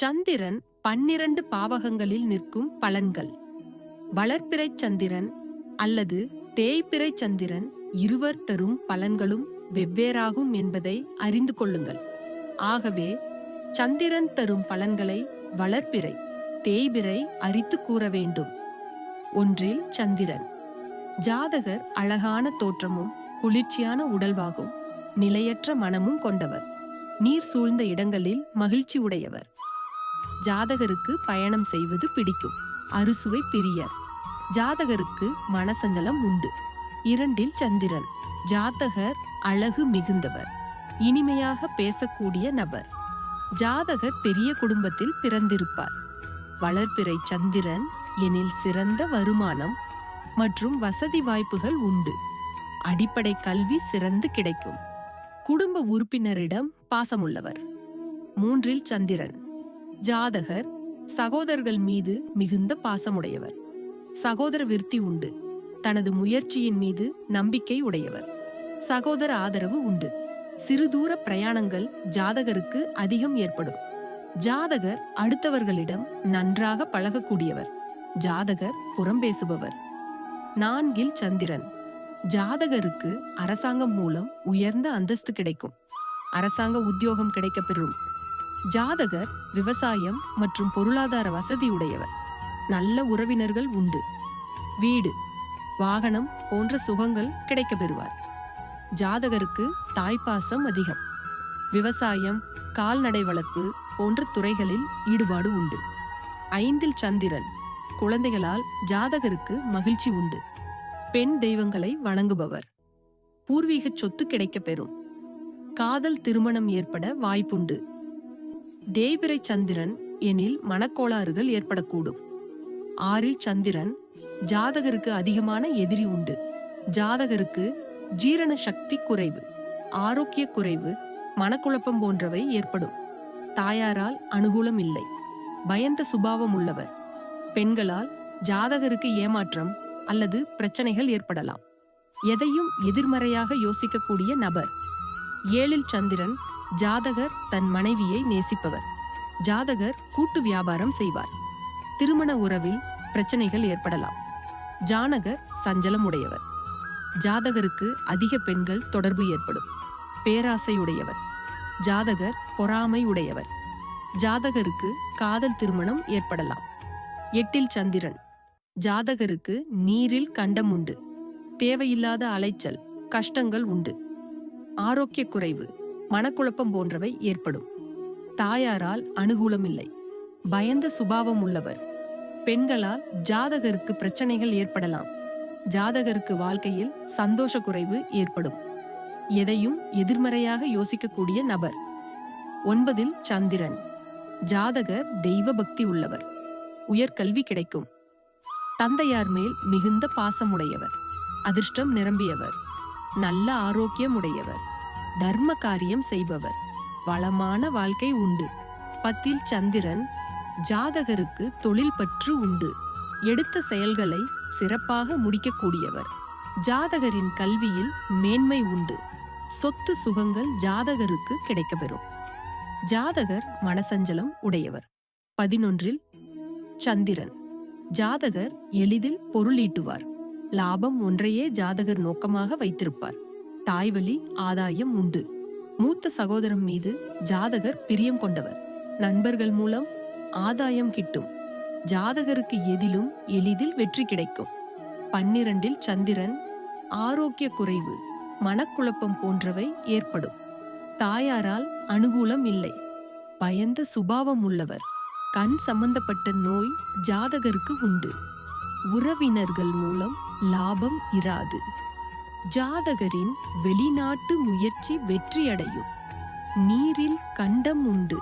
சந்திரன் பன்னிரண்டு பாவகங்களில் நிற்கும் பலன்கள். வளர்ப்பிறை சந்திரன் அல்லது தேய்பிறைச் சந்திரன் இருவர் தரும் பலன்களும் வெவ்வேறாகும் என்பதை அறிந்து கொள்ளுங்கள். ஆகவே சந்திரன் தரும் பலன்களை வளர்ப்பிறை தேய்பிறை அறித்து கூற வேண்டும். ஒன்றில் சந்திரன். ஜாதகர் அழகான தோற்றமும் குளிர்ச்சியான உடல்வாகும் நிலையற்ற மனமும் கொண்டவர். நீர் சூழ்ந்த இடங்களில் மகிழ்ச்சி உடையவர். ஜாதகருக்கு பயணம் செய்வது பிடிக்கும். அறுசுவை பிரியர். ஜாதகருக்கு மனசஞ்சலம் உண்டு. இரண்டில் சந்திரன். ஜாதகர் அழகு மிகுந்தவர். இனிமையாக பேசக்கூடிய நபர். ஜாதகர் பெரிய குடும்பத்தில் பிறந்திருப்பார். வளர்ப்பிறை சந்திரன் எனில் சிறந்த வருமானம் மற்றும் வசதி வாய்ப்புகள் உண்டு. அடிப்படை கல்வி சிறந்து கிடைக்கும். குடும்ப உறுப்பினரிடம் பாசமுள்ளவர். மூன்றில் சந்திரன். ஜாதகர் சகோதரர்கள் மீது மிகுந்த பாசமுடையவர். சகோதர விருத்தி உண்டு. தனது முயற்சியின் மீது நம்பிக்கை உடையவர். சகோதர ஆதரவு உண்டு. சிறுதூர பிரயாணங்கள் ஜாதகருக்கு அதிகம் ஏற்படும். ஜாதகர் அடுத்தவர்களிடம் நன்றாக பழகக்கூடியவர். ஜாதகர் புறம் பேசுபவர். நான்கில் சந்திரன். ஜாதகருக்கு அரசாங்கம் மூலம் உயர்ந்த அந்தஸ்து கிடைக்கும். அரசாங்க உத்தியோகம் கிடைக்கப்பெறும். ஜாதகர் விவசாயம் மற்றும் பொருளாதார வசதி உடையவர். நல்ல உறவினர்கள் உண்டு. வீடு வாகனம் போன்ற சுகங்கள் கிடைக்கப்பெறுவார். ஜாதகருக்கு தாய்ப்பாசம் அதிகம். விவசாயம் கால்நடை வளர்ப்பு போன்ற துறைகளில் ஈடுபாடு உண்டு. ஐந்தில் சந்திரன் குழந்தைகளால் ஜாதகருக்கு மகிழ்ச்சி உண்டு. பெண் தெய்வங்களை வணங்குபவர். பூர்வீக சொத்து கிடைக்கப்பெறும். காதல் திருமணம் ஏற்பட வாய்ப்புண்டு. தேய்பிரை சந்திரன் எனில் மனக்கோளாறுகள் ஏற்படக்கூடும். ஆறில் சந்திரன் ஜாதகருக்கு அதிகமான எதிரி உண்டு. ஜாதகருக்கு ஜீரண சக்தி குறைவு ஆரோக்கிய குறைவு மனக்குழப்பம் போன்றவை ஏற்படும். தாயாரால் அனுகூலம் இல்லை. பயந்த சுபாவம் உள்ளவர். பெண்களால் ஜாதகருக்கு ஏமாற்றம் அல்லது பிரச்சனைகள் ஏற்படலாம். எதையும் எதிர்மறையாக யோசிக்கக்கூடிய நபர். ஏழில் சந்திரன் ஜாதகர் தன் மனைவியை நேசிப்பவர். ஜாதகர் கூட்டு வியாபாரம் செய்வார். திருமண உறவில் பிரச்சனைகள் ஏற்படலாம். ஜானகர் சஞ்சலம் உடையவர். ஜாதகருக்கு அதிக பெண்கள் தொடர்பு ஏற்படும். பேராசை உடையவர். ஜாதகர் பொறாமை உடையவர். ஜாதகருக்கு காதல் திருமணம் ஏற்படலாம். எட்டில் சந்திரன். ஜாதகருக்கு நீரில் கண்டம் உண்டு. தேவையில்லாத அலைச்சல் கஷ்டங்கள் உண்டு. ஆரோக்கிய குறைவு. மனக்குழப்பம் போன்றவை ஏற்படும். தாயாரால் அனுகூலம் இல்லை பயந்த சுபாவம் உள்ளவர். பெண்களால் ஜாதகருக்கு பிரச்சனைகள் ஏற்படலாம். ஜாதகருக்கு வாழ்க்கையில் சந்தோஷ குறைவு ஏற்படும். எதையும் எதிர்மறையாக யோசிக்கக்கூடிய நபர். ஒன்பதில் சந்திரன். ஜாதகர் தெய்வ பக்தி உள்ளவர். உயர்கல்வி கிடைக்கும். தந்தையார் மேல் மிகுந்த பாசமுடையவர். அதிர்ஷ்டம் நிரம்பியவர். நல்ல ஆரோக்கியம் உடையவர். தர்ம காரியம் செய்பவர். வளமான வாழ்க்கை உண்டு. பத்தில் சந்திரன் ஜாதகருக்கு தொழில் பற்று உண்டு. எடுத்த செயல்களை சிறப்பாக முடிக்கக்கூடியவர். ஜாதகரின் கல்வியில் மேன்மை உண்டு. சொத்து சுகங்கள் ஜாதகருக்கு கிடைக்கப்பெறும். ஜாதகர் மனசஞ்சலம் உடையவர். பதினொன்றில் சந்திரன் ஜாதகர் எளிதில் பொருளீட்டுவார். லாபம் ஒன்றையே ஜாதகர் நோக்கமாக வைத்திருப்பார். தாய்வழி ஆதாயம் உண்டு. மூத்த சகோதரம் மீது ஜாதகர் பிரியம் கொண்டவர். நண்பர்கள் மூலம் ஆதாயம் கிட்டும். ஜாதகருக்கு எதிலும் எளிதில் வெற்றி கிடைக்கும். பன்னிரண்டில் சந்திரன் ஆரோக்கிய குறைவு மனக்குழப்பம் போன்றவை ஏற்படும். தாயாரால் அனுகூலம் இல்லை. பயந்த சுபாவம் உள்ளவர். கண் சம்பந்தப்பட்ட நோய் ஜாதகருக்கு உண்டு. உறவினர்கள் மூலம் லாபம் இராது. ஜாதகரின் வெளிநாட்டு முயற்சி வெற்றியடையும். நீரில் கண்டம் உண்டு.